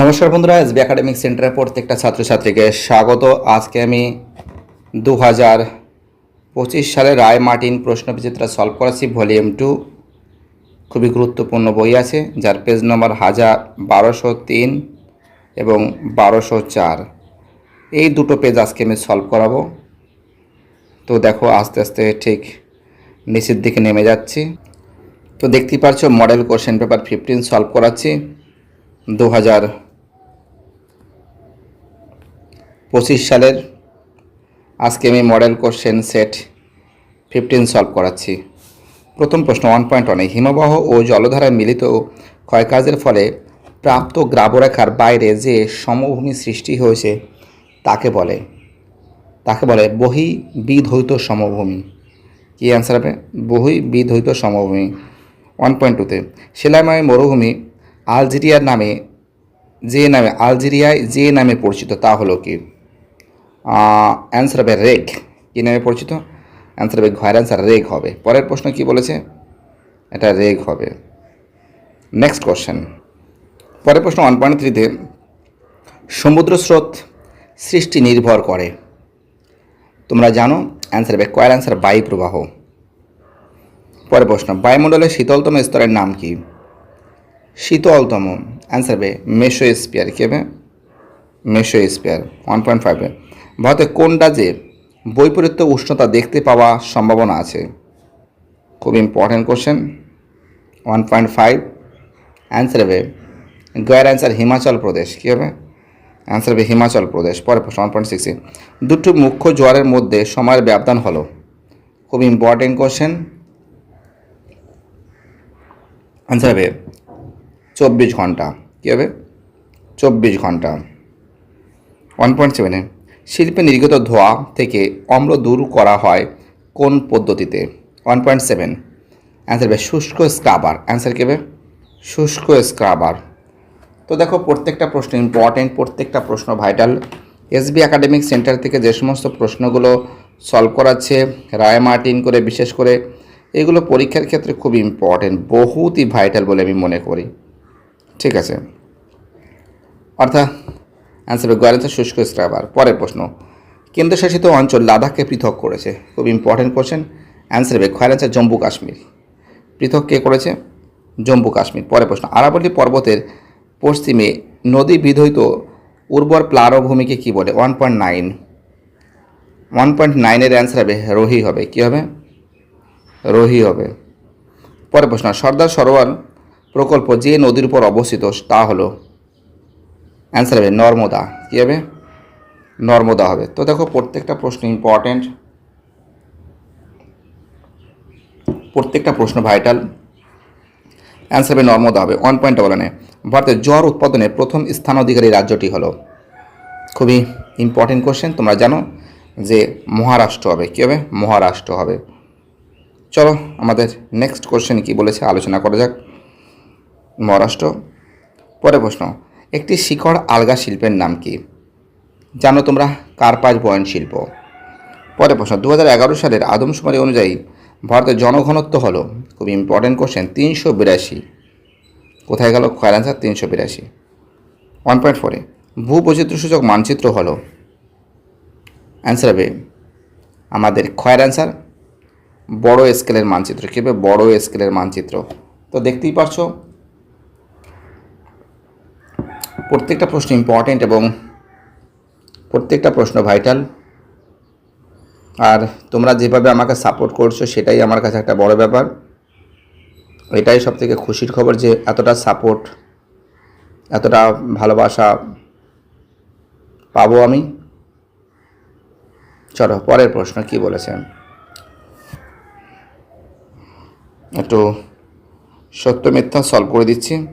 নমস্কার বন্ধুরা, SB academic সেন্টারের প্রত্যেকটা ছাত্রছাত্রীকে স্বাগত। আজকে আমি দু হাজার পঁচিশ সালে রায় মার্টিন প্রশ্ন বিচিত্রা সলভ করাচ্ছি ভলিউম টু। খুবই গুরুত্বপূর্ণ বই আছে, যার পেজ নম্বর হাজার বারোশো তিন এবং বারোশো চার। এই দুটো পেজ আজকে আমি সলভ করাবো। তো দেখো, আস্তে আস্তে ঠিক নিচের দিকে নেমে যাচ্ছি। তো দেখতেই পারছ, model question paper fifteen solve করাচ্ছি। দু হাজার পঁচিশ সালের আজকে আমি model question set fifteen solve করাচ্ছি। প্রথম প্রশ্ন ওয়ান পয়েন্ট ওয়ানে হিমবাহ ও জলধারায় মিলিত ক্ষয়কাজের ফলে প্রাপ্ত গ্রাবরেখার বাইরে যে সমভূমি সৃষ্টি হয়েছে, তাকে বলে তাকে বলে বহি বিধৈত সমভূমি। কী অ্যান্সার হবে? বহি বিধৈত সমভূমি ওয়ান পয়েন্ট টুতে শিলাময় মরুভূমি আলজেরিয়ার নামে, যে নামে, আলজেরিয়ায় যে নামে পরিচিত, তা হলো কি? অ্যান্সার হবে রেগ। কী নামে পরিচিত? অ্যান্সার হবে ঘয়ের অ্যান্সার রেগ হবে। পরের প্রশ্ন কি বলেছে? এটা রেগ হবে। নেক্সট কোশ্চেন পরের প্রশ্ন ওয়ান পয়েন্ট থ্রিতে সমুদ্র স্রোত সৃষ্টি নির্ভর করে। তোমরা জানো অ্যান্সার হবে কয়ের অ্যান্সার বায়ু প্রবাহ পরের প্রশ্ন, বায়ুমণ্ডলের শীতলতম স্তরের নাম কি? শীতলতম অ্যান্সার হবে মেসোস্পিয়ার কী হবে? মেশো স্পিয়ার ওয়ান পয়েন্ট ফাইভে ভারতের কোন রাজ্যে বৈপরীত্য উষ্ণতা দেখতে পাওয়া সম্ভাবনা আছে? খুব important question one point five answer হবে গয়ের অ্যান্সার হিমাচল প্রদেশ, কী হবে? অ্যান্সার হবে হিমাচল প্রদেশ পরে ওয়ান পয়েন্ট সিক্সে দুটো মুখ্য জোয়ারের মধ্যে সময়ের ব্যবধান হলো? খুব ইম্পর্টেন্ট কোশ্চেন অ্যান্সার হবে চব্বিশ ঘণ্টা। কী হবে? চব্বিশ ঘণ্টা। ওয়ান পয়েন্ট সেভেনে শিল্পে নির্গত ধোঁয়া থেকে অম্ল দূর করা হয় কোন পদ্ধতিতে? ওয়ান পয়েন্ট সেভেন অ্যান্সার হবে শুষ্ক স্ক্রাবার অ্যান্সার কী হবে? শুষ্ক স্ক্রাবার তো দেখো, প্রত্যেকটা প্রশ্ন ইম্পর্টেন্ট প্রত্যেকটা প্রশ্ন ভাইটাল এসবি একাডেমিক সেন্টার থেকে যে সমস্ত প্রশ্নগুলো সলভ করাচ্ছে রায় মার্টিন করে, বিশেষ করে, এগুলো পরীক্ষার ক্ষেত্রে খুব ইম্পর্টেন্ট বহুতই ভাইটাল বলে আমি মনে করি। ঠিক আছে। অর্থাৎ অ্যান্সার হবে গোয়ারেন্সার শুষ্ক স্ক্রাবার পরের প্রশ্ন, কেন্দ্রশাসিত অঞ্চল লাদাখকে পৃথক করেছে। খুব ইম্পর্টেন্ট কোশ্চেন অ্যান্সার হবে খয়ের জম্মু কাশ্মীর। পৃথক কে করেছে? জম্মু কাশ্মীর। পরের প্রশ্ন, আরাবল্লী পর্বতের পশ্চিমে নদী বিধৈত উর্বর প্লারভূমিকে কী বলে? One point nine one point নাইনের অ্যান্সার হবে রোহি হবে। কী হবে? রোহি হবে। পরের প্রশ্ন, সর্দার সরোবর প্রকল্প যে নদীর উপর অবস্থিত, তা হলো অ্যান্সার হবে নর্মদা। কী হবে? নর্মদা হবে। তো দেখো, প্রত্যেকটা প্রশ্ন ইম্পর্ট্যান্ট প্রত্যেকটা প্রশ্ন ভাইটাল অ্যান্সার হবে নর্মদা হবে। ওয়ান পয়েন্ট বলানে ভারতের জ্বর উৎপাদনে প্রথম স্থান অধিকারী রাজ্যটি হলো, খুবই ইম্পর্টেন্ট কোশ্চেন তোমরা জানো যে মহারাষ্ট্র হবে। কী হবে? মহারাষ্ট্র হবে। চলো, আমাদের নেক্সট কোশ্চেন কি বলেছে, আলোচনা করা যাক। মহারাষ্ট্র। পরে প্রশ্ন, একটি শিখর আলগা শিল্পের নাম কি? জানো তোমরা কার্পাস বয়ন শিল্প। পরে প্রশ্ন দু হাজার এগারো সালের আদমশুমারি অনুযায়ী ভারতের জনঘনত্ব হলো খুব ইম্পর্টেন্ট কোশ্চেন তিনশো বিরাশি। কোথায় গেল খয়ের অ্যান্সার তিনশো বিরাশি। ওয়ান পয়েন্ট ফোরে ভূবৈচিত্র্যসূচক মানচিত্র হলো? অ্যান্সার হবে, আমাদের খয়ের অ্যান্সার বড় স্কেলের মানচিত্র। কী হবে? বড় স্কেলের মানচিত্র। তো দেখতেই পারছ প্রত্যেকটা প্রশ্ন ইম্পর্টেন্ট এবং প্রত্যেকটা প্রশ্ন ভাইটাল আর তোমরা যেভাবে আমাকে সাপোর্ট করছ, সেটাই আমার কাছে একটা বড় ব্যাপার। এটাই সব থেকে খুশির খবর যে এতটা সাপোর্ট এতটা ভালোবাসা পাবো আমি। চলো, পরের প্রশ্ন কি বলেছেন? একটু সত্য মিথ্যা সলভ করে দিচ্ছি।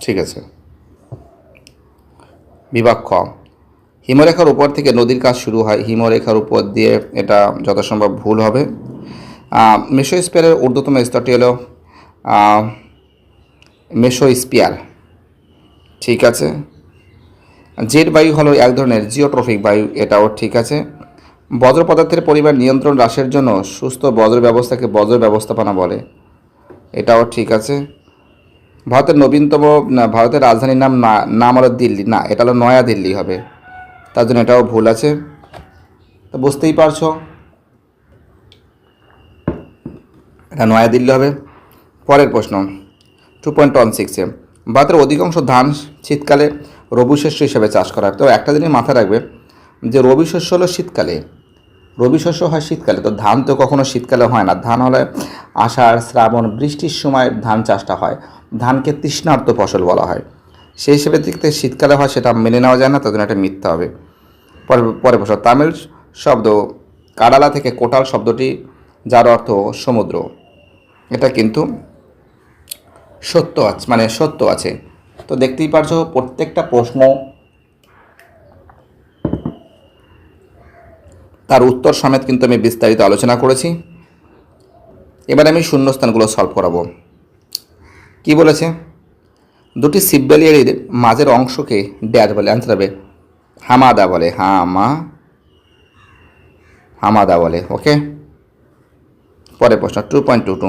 ঠিক আছে। বিভাগ খ। হিমরেখার উপর থেকে নদীর কাজ শুরু হয়। হিমরেখার উপর দিয়ে এটা যথাসম্ভব ভুল হবে। মেশো মেসোস্পিয়ারের ঊর্ধ্বতম স্তরটি হলো মেসোস্পিয়ার। ঠিক আছে? জেট বায়ু হলো এক ধরনের জিওট্রফিক বায়ু, এটাও ঠিক আছে। বজ্র পদার্থের পরিমাণ নিয়ন্ত্রণ হ্রাসের জন্য সুস্থ বজ্র ব্যবস্থাকে বজ্র ব্যবস্থাপনা বলে। এটাও ঠিক আছে। ভারতের নবীনতম ভারতের রাজধানীর নাম না, নাম দিল্লি। না, এটা হলো নয়া দিল্লি হবে। তার জন্য এটাও ভুল আছে। তো বুঝতেই পারছ? এটা নয়া দিল্লি হবে। পরের প্রশ্ন টু পয়েন্ট ওয়ান সিক্সে ভারতের অধিকাংশ ধান শীতকালে রবি শস্য হিসেবে চাষ করা হয়। তো একটা জিনিস মাথায় রাখবে, যে রবি শস্য হলো শীতকালে। রবি শস্য হয় শীতকালে, তো ধান তো কখনো শীতকালে হয় না। ধান হলে আষাঢ়, শ্রাবণ, বৃষ্টির সময় ধান চাষটা হয়। ধানকে তৃষ্ণার্ত ফসল বলা হয়। সেই হিসেবে দেখতে শীতকালে হয়, সেটা মেনে নেওয়া যায় না জন্য এটা মিথ্যা হবে। পরে পরে প্রশ্ন, তামিল শব্দ কাডালা থেকে কোটাল শব্দটি, যার অর্থ সমুদ্র। এটা কিন্তু সত্য আছে মানে সত্য আছে। তো দেখতেই পারছ, প্রত্যেকটা প্রশ্ন তার উত্তর সমেত কিন্তু আমি বিস্তারিত আলোচনা করেছি। এবার আমি শূন্যস্থানগুলো সলভ করাবো। কি বলেছে? দুটি সিব্বেলিয়ারির মাঝের অংশকে ড্যাশ বলে অ্যান্সার হবে, হামাদা বলে, হামা, হামাদা বলে ওকে পরের প্রশ্ন টু পয়েন্ট টু টু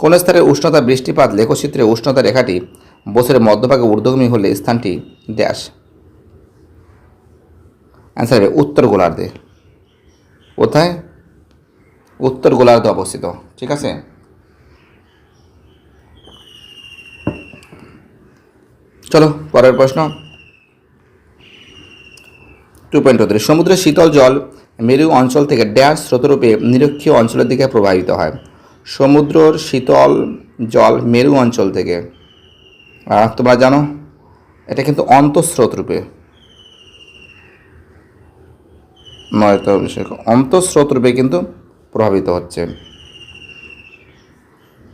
কোন স্তরে উষ্ণতা বৃষ্টিপাত লেখচিত্রে উষ্ণতা রেখাটি বছরের মধ্যভাগে ঊর্ধ্বগামী হলে স্থানটি ড্যাশ? অ্যান্সার হবে, উত্তর গোলার্ধে। কোথায়? উত্তর গোলার্ধে অবস্থিত, ঠিক আছে? চলো, পরের প্রশ্ন। টু পয়েন্ট থ্রি, সমুদ্রের শীতল জল মেরু অঞ্চল থেকে ড্যাশ স্রোতরূপে নিরক্ষীয় অঞ্চলের দিকে প্রবাহিত হয়। সমুদ্রর শীতল জল মেরু অঞ্চল থেকে। তোমরা জানো, এটা কিন্তু অন্তঃস্রোত রূপে অন্তঃস্রোত রূপে কিন্তু প্রভাবিত হচ্ছে।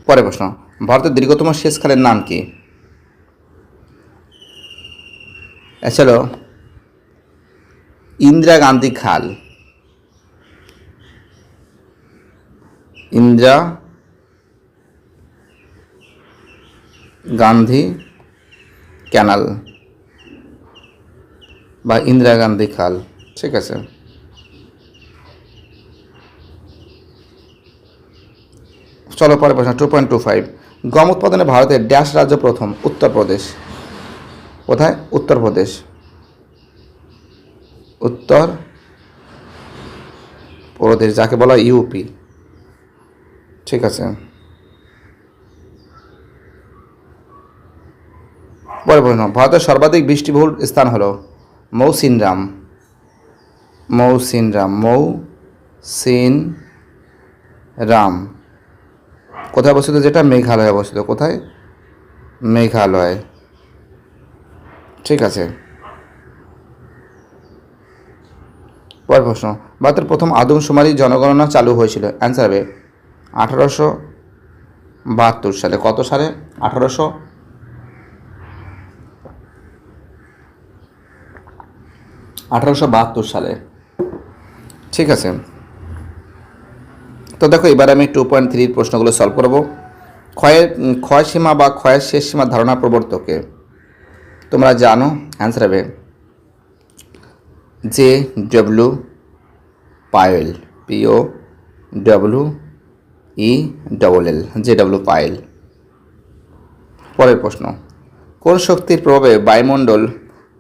পরে প্রশ্ন, ভারতের দীর্ঘতম শেষ খালের নাম কি? এছাড়াও, ইন্দিরা গান্ধী খাল। ইন্দিরা গান্ধী ক্যানাল বা ইন্দিরা গান্ধী খাল, ঠিক আছে? চলো পরে প্রশ্ন টু পয়েন্ট টু ফাইভ গম উৎপাদনে ভারতের ড্যাশ রাজ্য প্রথম, উত্তরপ্রদেশ। কোথায়? উত্তরপ্রদেশ। উত্তর প্রদেশ, যাকে বলা ইউপি ঠিক আছে। পরে প্রশ্ন, ভারতের সর্বাধিক বৃষ্টিবহুল স্থান হলো মৌসিনরাম। মৌসিনরাম মৌ সিন রাম কোথায় অবস্থিত? যেটা মেঘালয়ে অবস্থিত। কোথায়? মেঘালয়। ঠিক আছে। পরের প্রশ্ন, ভারতের প্রথম আদমশুমারি জনগণনা চালু হয়েছিল অ্যান্সার হবে আঠারোশো বাহাত্তর সালে। কত সালে? আঠারোশো আঠারোশো বাহাত্তর সালে। ঠিক আছে। তো দেখো, এবার আমি টু পয়েন্ট থ্রির প্রশ্নগুলো সলভ করব। ক্ষয়ের, ক্ষয় সীমা বা ক্ষয়ের শেষ সীমার ধারণা প্রবর্তকে তোমরা জানো অ্যান্সার হবে J W Powell P O W E double L J W Powell. পরের প্রশ্ন, কোন শক্তির প্রভাবে বায়ুমণ্ডল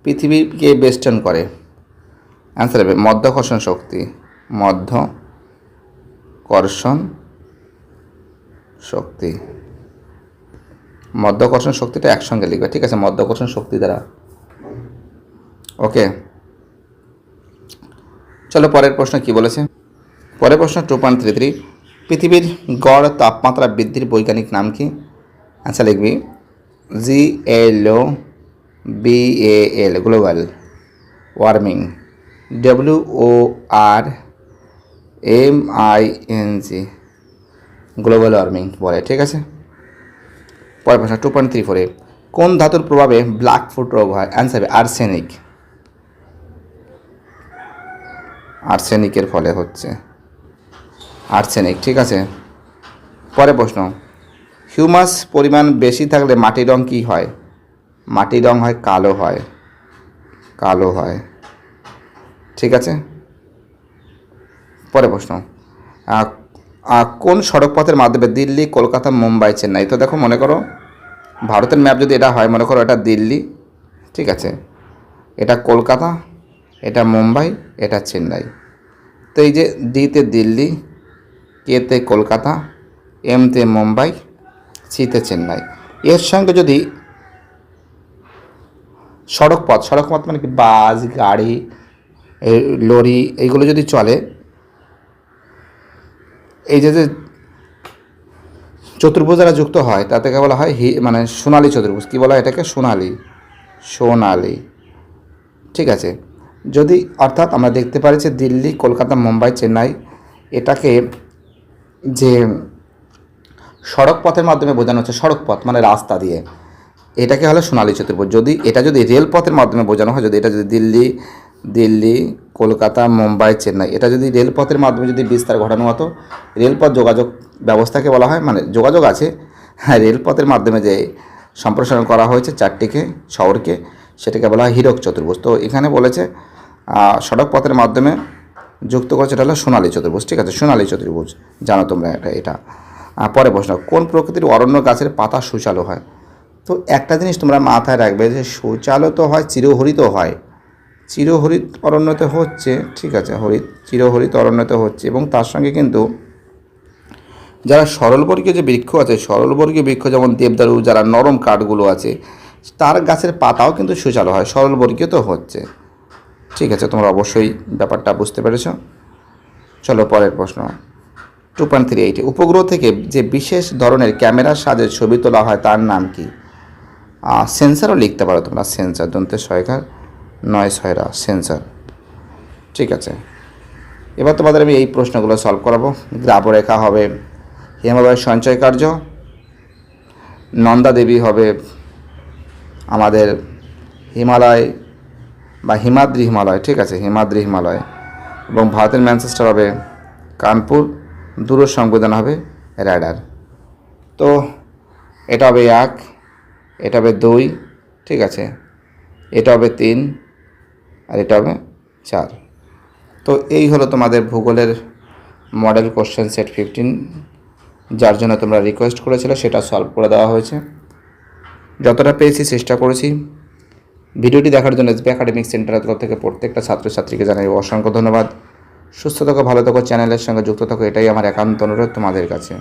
পৃথিবীকে বেষ্টন করে? অ্যান্সার হবে মধ্যাকর্ষণ শক্তি মধ্য কর্ষণ শক্তি। মধ্যাকর্ষণ শক্তিটা একসঙ্গে লিখবে, ঠিক আছে? মধ্যাকর্ষণ শক্তি দ্বারা। ওকে চলো পরের প্রশ্ন কি বলেছে? পরের প্রশ্ন টু পয়েন্ট থ্রি থ্রি পৃথিবীর গড় তাপমাত্রা বৃদ্ধির বৈজ্ঞানিক নাম কি? আচ্ছা লিখবি। G L O B A L global warming W O R M I N G global warming বলে, ঠিক আছে? পরের প্রশ্ন টু পয়েন্ট থ্রি ফোরে কোন ধাতুর প্রভাবে ব্ল্যাক ফুট রোগ হয়? অ্যান্সার আর্সেনিক আর্সেনিকের ফলে হচ্ছে। আর্সেনিক ঠিক আছে? পরে প্রশ্ন হিউমাস পরিমাণ বেশি থাকলে মাটির রং কী হয়? মাটির রং হয় কালো হয়। কালো হয়। ঠিক আছে? পরে প্রশ্ন কোন সড়ক পথের মাধ্যমে দিল্লি, কলকাতা, মুম্বাই, চেন্নাই? তো দেখো, মনে করো, ভারতের ম্যাপ যদি এটা হয়, মনে করো এটা দিল্লি, ঠিক আছে? এটা কলকাতা, এটা মুম্বাই, এটা চেন্নাই। তো এই যে ডিতে দিল্লি কেতে কলকাতা এমতে মুম্বাই সিতে চেন্নাই। এর সঙ্গে যদি সড়কপথ সড়কপথ মানে কি? বাস, গাড়ি লরি এইগুলো যদি চলে এই যে যে চতুর্ভুজ যারা যুক্ত হয় তাদেরকে বলা হয় হি মানে সোনালী চতুর্ভুজ। কী বলা হয় এটাকে? সোনালি। সোনালী। ঠিক আছে। যদি, অর্থাৎ আমরা দেখতে পারি যে দিল্লি, কলকাতা, মুম্বাই, চেন্নাই, এটাকে যে সড়ক পথের মাধ্যমে বোঝানো হচ্ছে, সড়ক পথ মানে রাস্তা দিয়ে, এটাকে হলো সোনালী চতুর্ভুজ। যদি এটা যদি রেলপথের মাধ্যমে বোঝানো হয়, যদি এটা যদি দিল্লি দিল্লি কলকাতা, মুম্বাই, চেন্নাই। এটা যদি রেলপথের মাধ্যমে যদি বিস্তার ঘটানো হতো, রেলপথ যোগাযোগ ব্যবস্থাকে বলা হয় মানে যোগাযোগ আছে হ্যাঁ রেলপথের মাধ্যমে যে সম্প্রসারণ করা হয়েছে চারটিকে, শহরকে, সেটাকে বলা হয় হীরক চতুর্ভুজ। তো এখানে বলেছে সড়ক পথের মাধ্যমে যুক্ত করেছে এটা হলো সোনালী চতুর্ভুজ, ঠিক আছে? সোনালী চতুর্ভুজ, জানো তোমরা এটা এটা। পরে প্রশ্ন, কোন প্রকৃতির অরণ্য গাছের পাতা সুচালো হয়? তো একটা জিনিস তোমরা মাথায় রাখবে যে সুচালো তো হয়, চিরহরিত হয়। চিরহরিত অরণ্যতে হচ্ছে, ঠিক আছে হরিত চিরহরিত অরণ্যতে হচ্ছে। এবং তার সঙ্গে কিন্তু যারা সরলবর্গীয় যে বৃক্ষ আছে, সরলবর্গীয় বৃক্ষ যেমন দেবদারু, যারা নরম কাঠগুলো আছে, তার গাছের পাতাও কিন্তু সুচালো হয়, সরলবর্গীয় তো হচ্ছে। ঠিক আছে, তোমরা অবশ্যই ব্যাপারটা বুঝতে পেরেছ। চলো পরের প্রশ্ন। টু পয়েন্ট থ্রি এইটে উপগ্রহ থেকে যে বিশেষ ধরনের ক্যামেরার সাজে ছবি তোলা হয়, তার নাম কি? সেন্সারও লিখতে পারো তোমরা সেন্সার দন্তে সহায়কার নয় ছয়রা সেন্সার ঠিক আছে। এবার তোমাদের আমি এই প্রশ্নগুলো সলভ করাবো। গ্রাবরেখা হবে হিমালয়ের সঞ্চয় কার্য, নন্দা দেবী হবে আমাদের হিমালয় বা হিমাদ্রি হিমালয়, ঠিক আছে, হিমাদ্রি হিমালয়। এবং ভারতের ম্যানচেস্টার হবে কানপুর দূর সংবেদন হবে র্যাডার। তো এটা হবে এক, এটা হবে দুই, ঠিক আছে, এটা হবে তিন আর এটা হবে চার। তো এই হলো তোমাদের ভূগোলের মডেল কোশ্চেন সেট ফিফটিন যার জন্য তোমরা রিকোয়েস্ট করেছিলে, সেটা সলভ করে দেওয়া হয়েছে। যতটা পেয়েছি চেষ্টা করেছি। ভিডিওটি দেখার জন্য এসবি একাডেমিক সেন্টারের তরফ থেকে প্রত্যেকটা ছাত্রছাত্রীকে জানাই অসংখ্য ধন্যবাদ। সুস্থ থাকো, ভালো থাকো চ্যানেলের সঙ্গে যুক্ত থাকো, এটাই আমার একান্ত অনুরোধ তোমাদের কাছে।